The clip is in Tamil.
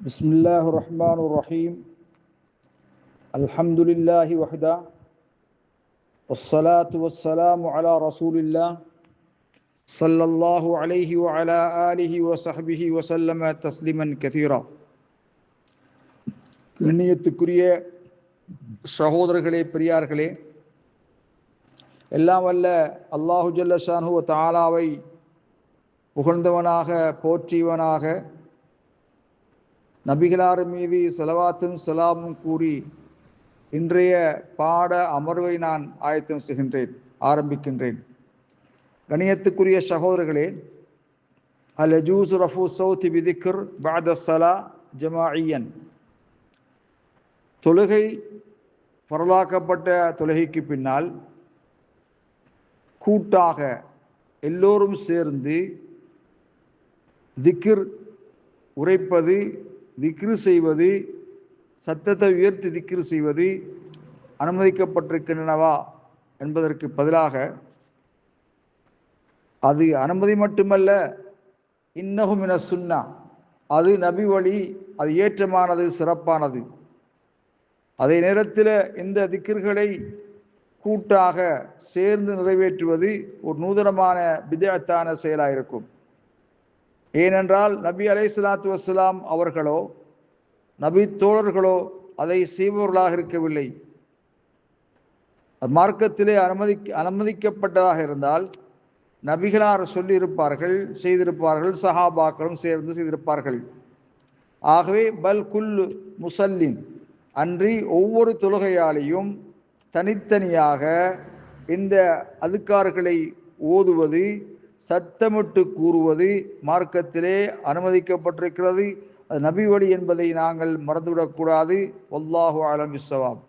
بسم الله الرحمن الرحيم الحمد لله وحده والصلاة والسلام على رسول الله صلى الله عليه وعلى آله وصحبه وسلم تسليما كثيرا கண்ணியத்துக்குரிய சகோதரர்களே பெரியார்களே எல்லாம் வல்ல அல்லாஹு ஜல்லஷானு தாலாவை புகழ்ந்தவனாக போற்றியவனாக நபிகளார் மீது செலவாத்தும் செலாமும் கூறி இன்றைய பாட அமர்வை நான் ஆயத்தம் செய்கின்றேன் ஆரம்பிக்கின்றேன். கணியத்துக்குரிய சகோதரர்களே அல் அஜூஸ் ரஃபு சௌதி விதிக்கர் பாத சலா ஜமாஇயன். தொழுகை பரலாக்கப்பட்ட தொழுகைக்கு பின்னால் கூட்டாக எல்லோரும் சேர்ந்து திக்கிர் உரைப்பது திக்ரு செய்வது சத்தத்தை உயர்த்தி திக்ரு செய்வது அனுமதிக்கப்பட்டிருக்கின்றனவா என்பதற்கு பதிலாக அது அனுமதி மட்டுமல்ல இன்னகும் என சுன்னா அது நபி வழி அது ஏற்றமானது சிறப்பானது. அதே நேரத்தில் இந்த திக்கிர்களை கூட்டாக சேர்ந்து நிறைவேற்றுவது ஒரு நூதனமான விதத்தான செயலாக இருக்கும் ஏனென்றால் நபி அலை சலாத்து வசலாம் அவர்களோ நபி தோழர்களோ அதை செய்பவர்களாக இருக்கவில்லை. மார்க்கத்திலே அனுமதி அனுமதிக்கப்பட்டதாக இருந்தால் நபிகளார் சொல்லியிருப்பார்கள் செய்திருப்பார்கள் சஹாபாக்களும் சேர்ந்து செய்திருப்பார்கள். ஆகவே பல் குல்லு முசல்லின் அன்றி ஒவ்வொரு தொழுகையாளியும் தனித்தனியாக இந்த அதுக்கார்களை ஓதுவது சத்தமிட்டு கூறுவது மார்க்கத்திலே அனுமதிக்கப்பட்டிருக்கிறது. அது நபி வழி என்பதை நாங்கள் மறந்துவிடக்கூடாது. ஒல்லாஹு ஆலம் இஸ்வாப்